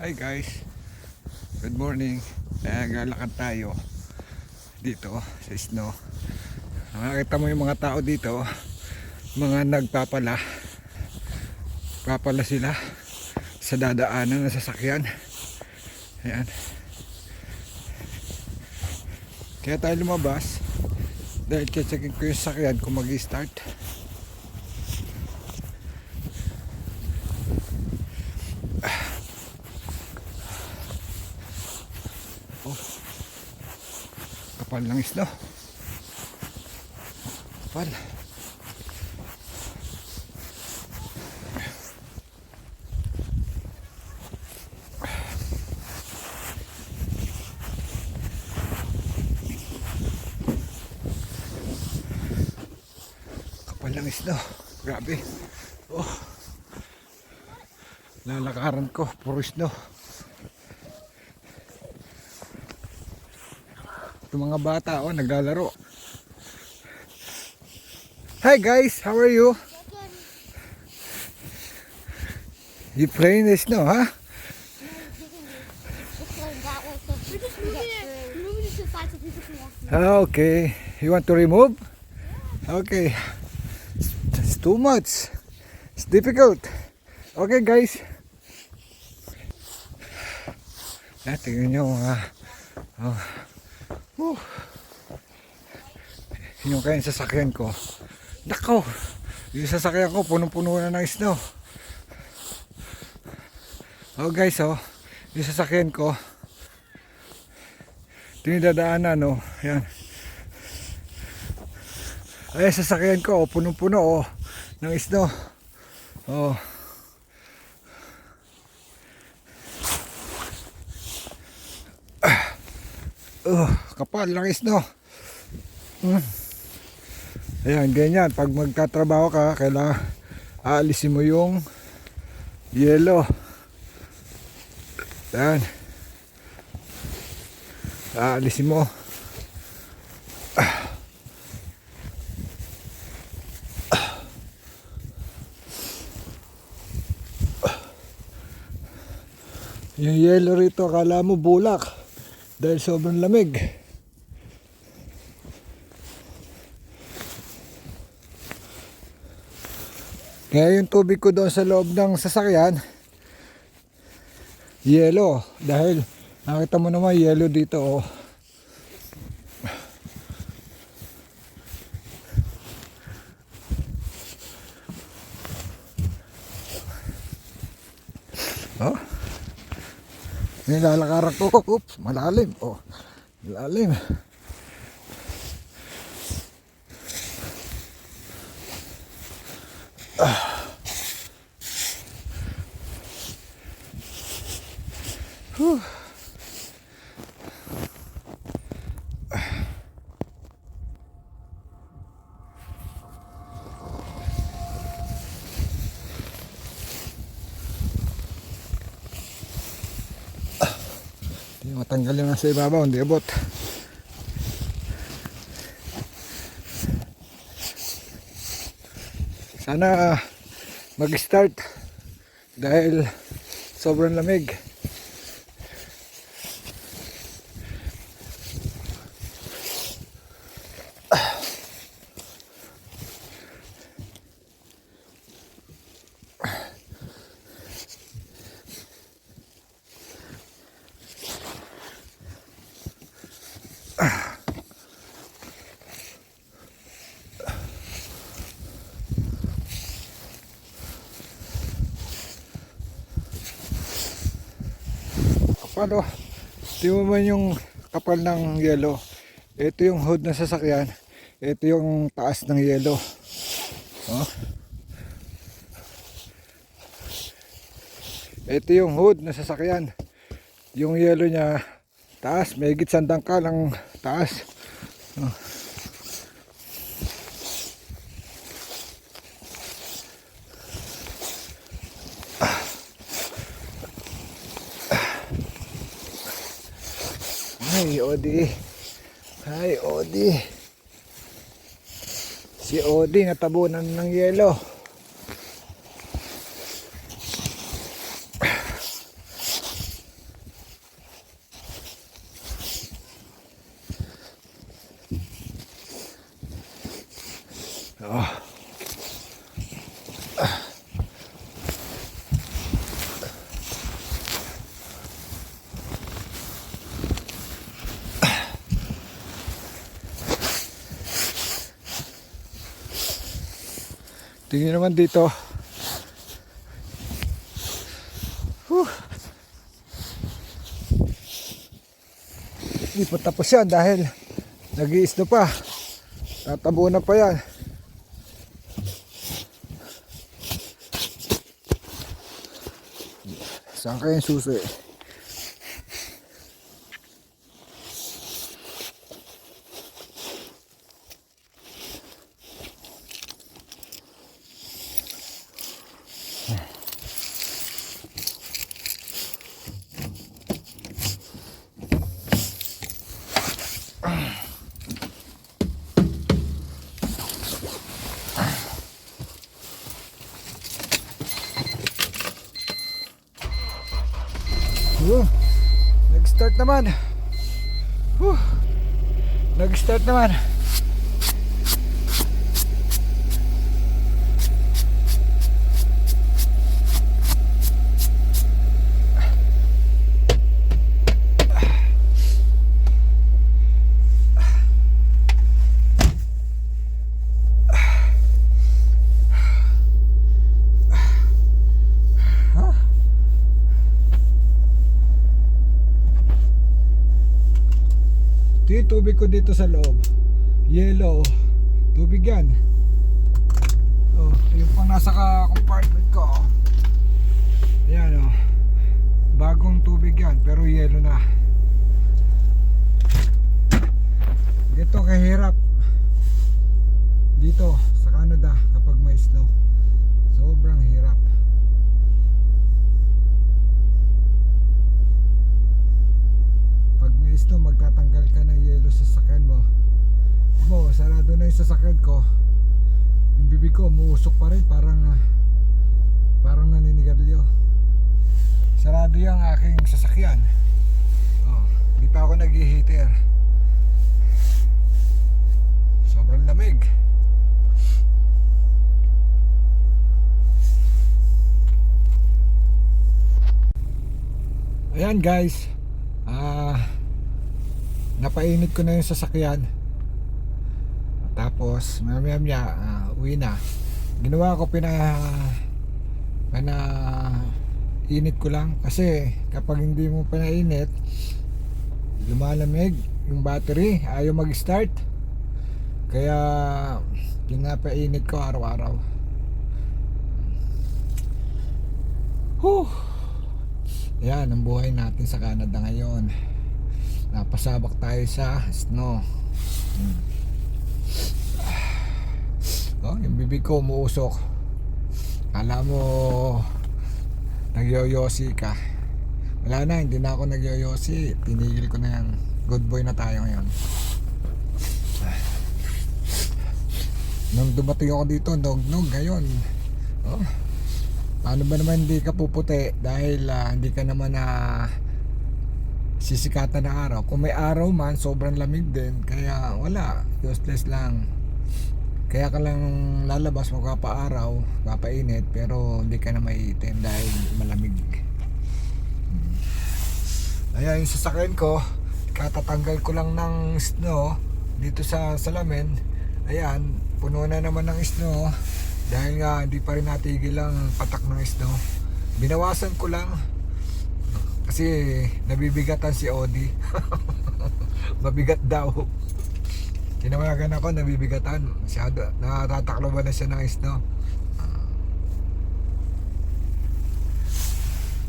Hi guys. Good morning. Kaya galakad tayo dito sa snow. Makikita mo yung mga tao dito, mga nagpapala. Papala sila sa dadaanan ng sasakyan. Ayan. Kaya tayo lumabas dahil checkin ko yung sasakyan kung mag-start. Kapal ng isda. Kapal. Kapal ng isda. Grabe. Oh. Lalakaran ko. Puro isda. Yung mga bata, oh, naglalaro. Hi guys, how are you? You playing this now, huh? Ah, Okay, you want to remove? Okay, it's, too much. It's difficult. Okay guys. Ah, tingnan nyo mga oh. Whew. Yung kayang sasakyan ko. Nako, yung sasakyan ko punong-puno na ng snow. Oh guys, oh, yung sasakyan ko. Tinidadaanan, no. Yan. Ay, sasakyan ko, oh, punong-puno, oh, ng snow. Oh. Uh, kapal lang snow. Mm. Ayan, ganyan. Pag magtatrabaho ka, kailangan aalisin mo yung yelo. Ayan. Aalisin mo. Yung yelo rito, akala mo bulak. Dahil sobrang lamig. Kaya yung tubig ko doon sa loob ng sasakyan, yelo. Dahil nakita mo naman yelo dito. Oh. Oh. Nilalakaran ko. Oops, malalim. Oh, malalim. Hindi matanggal yung nasa ibabaw, hindi abot. Sana mag-start dahil sobrang lamig. Oh. Tingnan mo yung kapal ng yelo. Ito yung hood ng sasakyan. Ito yung taas ng yelo. Oh. Ito yung hood ng sasakyan. Yung yelo niya taas, may higit sandang ka lang taas. Oh. Ay, Odi. Ay, Odi. Si Odi natabunan ng yelo. Tingnan naman dito. Whew. Hindi pa tapos yan dahil nag pa. Tatabunan pa yan. Saan kayo yung susi? Yun. Nag-start naman. Whew. Nag-start naman. Ito yung tubig ko dito sa loob. Yellow. Tubig yan. Oh, yung pang nasa ka compartment ko. oh. Ayan oh. Bagong tubig yan pero yellow na. Dito kahirap. Dito sa Canada kapag may snow. Sobrang hirap. May snow, magtatanggal ka ng yelo sa sasakyan mo. Mo, sarado na yung sasakyan ko. Yung bibig ko, umuusok pa rin. Parang, ah, parang naninigarilyo. Sarado yung aking sasakyan. Oh, hindi pa ako nag-heater. Sobrang lamig. Ayan guys. Napainit ko na yung sasakyan. Tapos, maya maya, ah, uwi na. Ginawa ko pina pina init ko lang kasi kapag hindi mo pinainit lumalamig yung battery ayaw mag-start kaya pinapainit ko araw-araw Whew. Yan ang buhay natin sa Canada ngayon. Napasabak tayo sa snow. Hmm. Oh, yung bibig ko umuusok. Kala mo nagyoyosi ka. Wala na, hindi na ako nagyoyosi. Tinigil ko na yan. Good boy na tayo ngayon. Nung dumating ako dito, nog-nog ngayon. Oh, Paano ba naman hindi ka puputi dahil ah, hindi ka naman na sisikatan na araw. Kung may araw man, sobrang lamig din. Kaya wala, useless lang. Kaya ka lang lalabas, magpapaaraw, papainit, pero hindi ka na maiitim dahil malamig. Hmm. Ayan, yung sasakyan ko, katatanggal ko lang ng snow dito sa salamin. Ayan, puno na naman ng snow. Dahil nga hindi pa rin natigil ang patak ng snow. Binawasan ko lang kasi nabibigatan si Odi. Mabigat daw. Tinawagan ako, nabibigatan. Masyado, natatakloban na siya ng snow.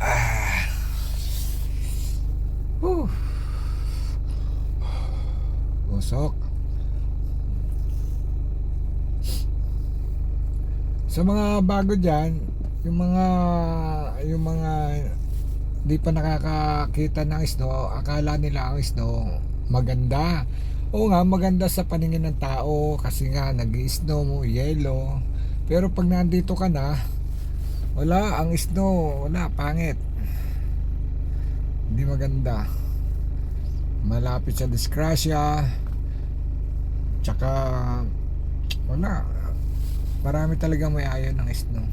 Ah. Whew. Usok. Sa mga bago diyan, yung mga yung mga di pa nakakakita ng snow, akala nila ang snow maganda. Oo nga, maganda sa paningin ng tao kasi nga nag-snow mo, yellow. Pero pag nandito ka na, wala, ang snow, wala, pangit. Hindi maganda. Malapit sa disgrasya. Tsaka, wala, Marami talaga may ayaw ng snow.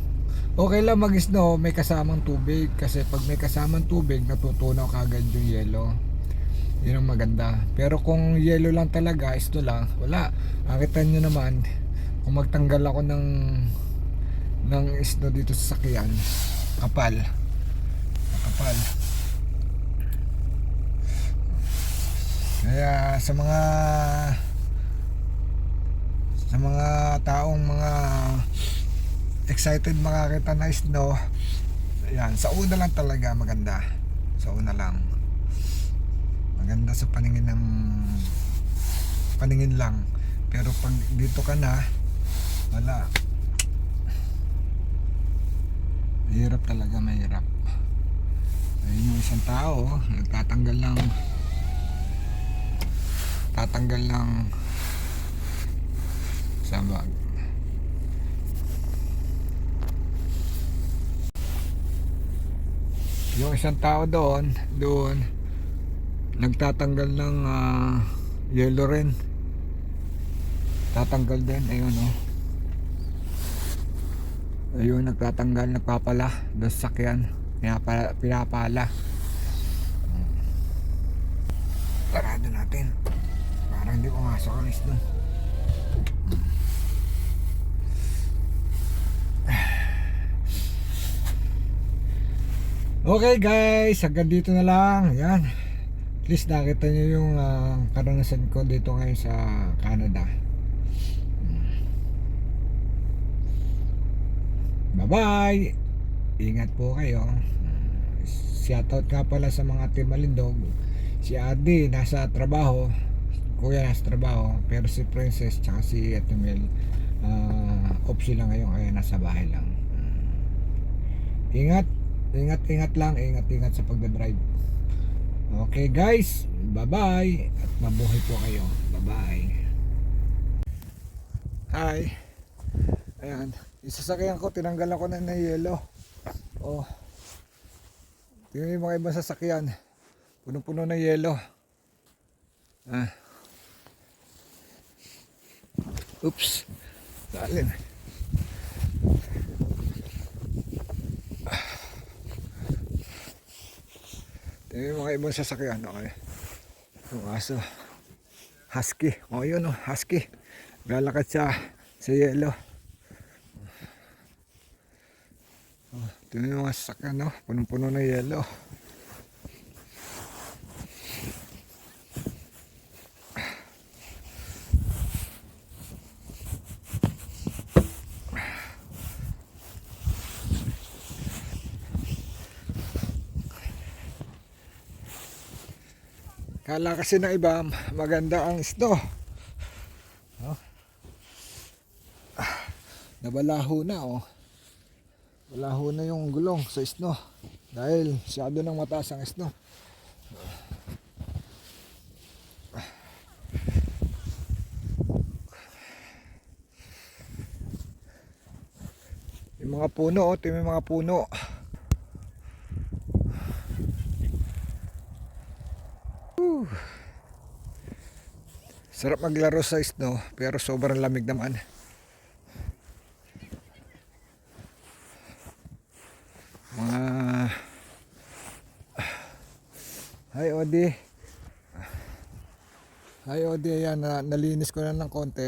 Okay lang mag-snow, may kasamang tubig. Kasi pag may kasamang tubig, natutunaw kagad yung yelo. Yun ang maganda. Pero kung yelo lang talaga, snow lang, wala. Nakita nyo naman, kung magtanggal ako ng ng snow dito sa sakyan, kapal. Kapal. Kaya sa mga sa mga taong mga excited makakita na snow, ayan, sa una lang talaga maganda. Sa una lang. Maganda sa paningin ng paningin lang. Pero pag dito ka na, wala. Mahirap talaga, mahirap. Ayun yung isang tao, nagtatanggal ng tatanggal ng sabag. Yung isang tao doon, doon, nagtatanggal ng ah, yellow rin. Tatanggal din, ayun oh. Ayun, nagtatanggal, nagpapala doon sa sakyan. Pinapala, pinapala. Parado natin. Para hindi pumasok ang isno. Okay guys, hanggang dito na lang. Yan. At least nakita nyo yung ah, karanasan ko dito ngayon sa Canada. Bye-bye! Ingat po kayo. Shoutout nga pala sa mga Team. Si Adi nasa trabaho. Kuya nasa trabaho. Pero si Princess tsaka si Ate Mel ah, off sila ngayon kaya nasa bahay lang. Ingat. Ingat, ingat lang. Ingat, ingat sa pagdadrive. Okay guys. Bye-bye. At mabuhay po kayo. Bye-bye. Hi. Ayan. Yung sasakyan ko, tinanggal ako na ng yelo. Oh. Tingnan yung mga ibang sasakyan. Punong-puno ng yelo. Ah. Oops. Dalin. Yung mga ibang sasakyan. Okay. Yung aso. Husky. O oh, yun oh, husky. Lalakad sa sa yelo. Oh, tingnan yung mga sasakyan no. Punong-puno ng yelo. Kala kasi ng iba maganda ang snow. Oh. Ah, Nabalaho na oh. Balaho na yung gulong sa snow. Dahil siyado ng mataas ang snow. Yung mga puno, oh, ito yung mga puno. Sarap maglaro sa snow, pero sobrang lamig naman. Mga Hi Odi. Hi Odi, ayan, na, nalinis ko na ng konti.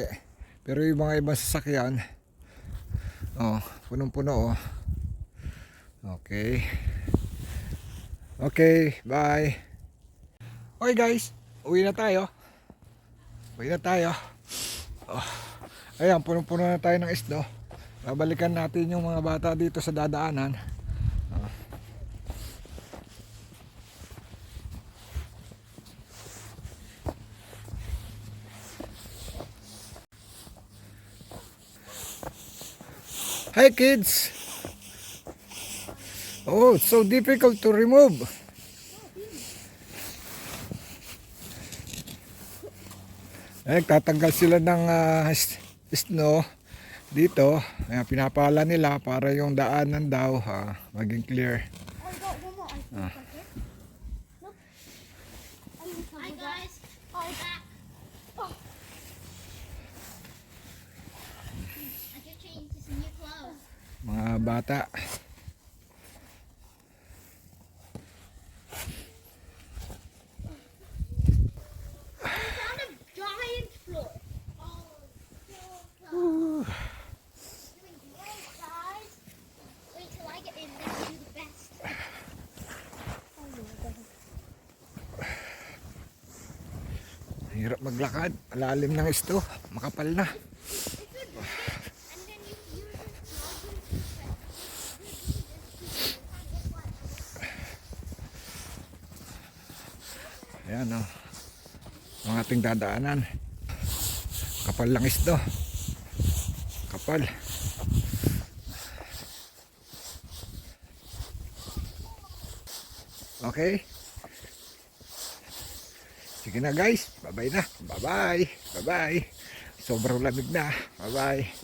Pero yung mga ibang sasakyan, oh, punong-puno oh. Okay. Okay, bye. Okay guys, uwi na tayo. Uwi na tayo. Oh. Ayan, punong-puno na tayo ng isdo. Babalikan natin yung mga bata dito sa dadaanan. Hi kids! Oh, it's so difficult to remove. Eh, tatanggal sila ng ah, s- snow dito. Ayan, pinapala nila para yung daanan daw ha, maging clear. Oh, we got Alalim ng isto. Makapal na. Ayan o. Ang ating dadaanan. Kapal lang isto. Kapal. Okay. Sige na guys. Bye-bye na. Bye-bye. Bye-bye. Sobrang lamig na. Bye-bye.